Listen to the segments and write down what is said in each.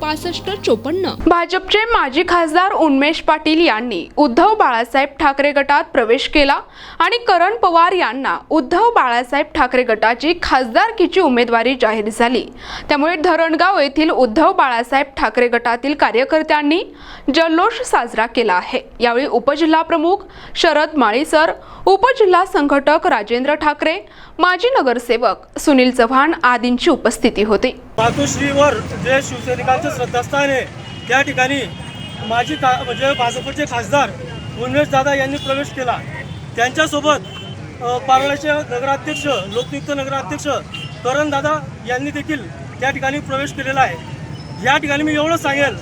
पासष्ट चोपन्न. भाजपचे माजी खासदार उन्मेष पाटील यांनी उद्धव बाळासाहेब ठाकरे गटात प्रवेश केला आणि करण पवार यांना उद्धव बाळासाहेब ठाकरे गटाची खासदारकीची उमेदवारी जाहीर झाली. त्यामुळे धरणगाव येथील उद्धव बाळासाहेब ठाकरे गटातील कार्यकर्त्यांनी जल्लोष साजरा केला आहे. यावेळी उपजिल्हा प्रमुख शरद माळीसर उपजिल्हा संघटक राजेंद्र ठाकरे माजी नगरसेवक सुनील चव्हाण आदींची उपस्थिती होती. मातोश्रीवर जे शिवसैनिकांचं श्रद्धास्थान आहे. त्या ठिकाणी माजी का म्हणजे भाजपचे खासदार उन्मेष दादा यांनी प्रवेश केला. त्यांच्यासोबत पारोळ्याचे नगराध्यक्ष लोकनियुक्त नगराध्यक्ष करण दादा यांनी देखील त्या ठिकाणी प्रवेश केलेला आहे. या ठिकाणी मी एवढं सांगेल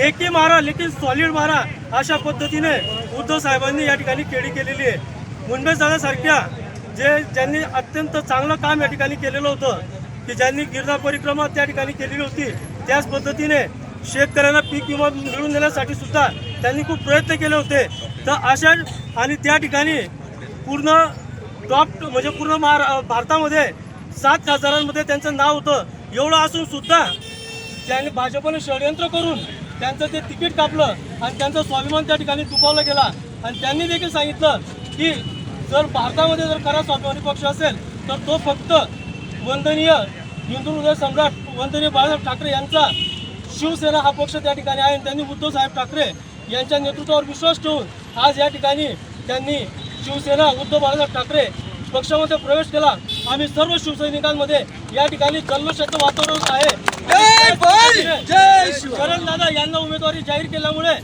एकी मारा लेकिन सॉलिड मारा अशा पद्धतीने उद्धव साहेबांनी या ठिकाणी केळी केलेली आहे. उन्मेश दादासारख्या जे ज्यांनी अत्यंत चांगलं काम या ठिकाणी केलेलं होतं की ज्यांनी गिरधा परिक्रमा त्या ठिकाणी केलेली होती त्याच पद्धतीने शेतकऱ्यांना पीक विमा मिळवून देण्यासाठी सुद्धा त्यांनी खूप प्रयत्न केले होते. तर अशा आणि त्या ठिकाणी पूर्ण टॉप म्हणजे पूर्ण महारा भारतामध्ये सात खासदारांमध्ये त्यांचं नाव होतं. एवढं असून सुद्धा त्यांनी भाजपने षडयंत्र करून त्यांचं ते तिकीट कापलं आणि त्यांचा स्वाभिमान त्या ठिकाणी दुखावला गेला. आणि त्यांनी देखील सांगितलं की जर भारतामध्ये जर खरा स्वाभिमानी पक्ष असेल तर तो फक्त वंदनीय हिंदू हृदय सम्राट वंदनीय बाळासाहेब ठाकरे यांचा शिवसेना हा पक्ष त्या ठिकाणी आहे आणि त्यांनी उद्धव साहेब ठाकरे यांच्या नेतृत्वावर विश्वास ठेवून आज या ठिकाणी त्यांनी शिवसेना उद्धव बाळासाहेब ठाकरे पक्षामध्ये प्रवेश केला. आम्ही सर्व शिवसैनिकांमध्ये या ठिकाणी जल्लोषाचं वातावरण आहे. शरद दादा यांना उमेदवारी जाहीर केल्यामुळे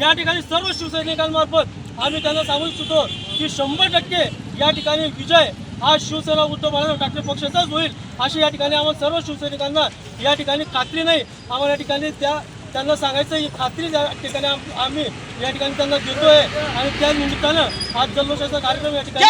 या ठिकाणी सर्व शिवसैनिकांमार्फत आम्ही त्यांना सांगू इच्छितो की शंभर टक्के या ठिकाणी विजय हा शिवसेना उद्धव बाळासाहेब ठाकरे पक्षाचाच होईल अशी या ठिकाणी आम्हाला सर्व शिवसैनिकांना या ठिकाणी खात्री नाही. आम्हाला या ठिकाणी त्या त्यांना सांगायचं ही खात्री या ठिकाणी आम- आम्ही या ठिकाणी त्यांना देतोय. आणि त्या निमित्तानं आज जल्लोषाचा कार्यक्रम या ठिकाणी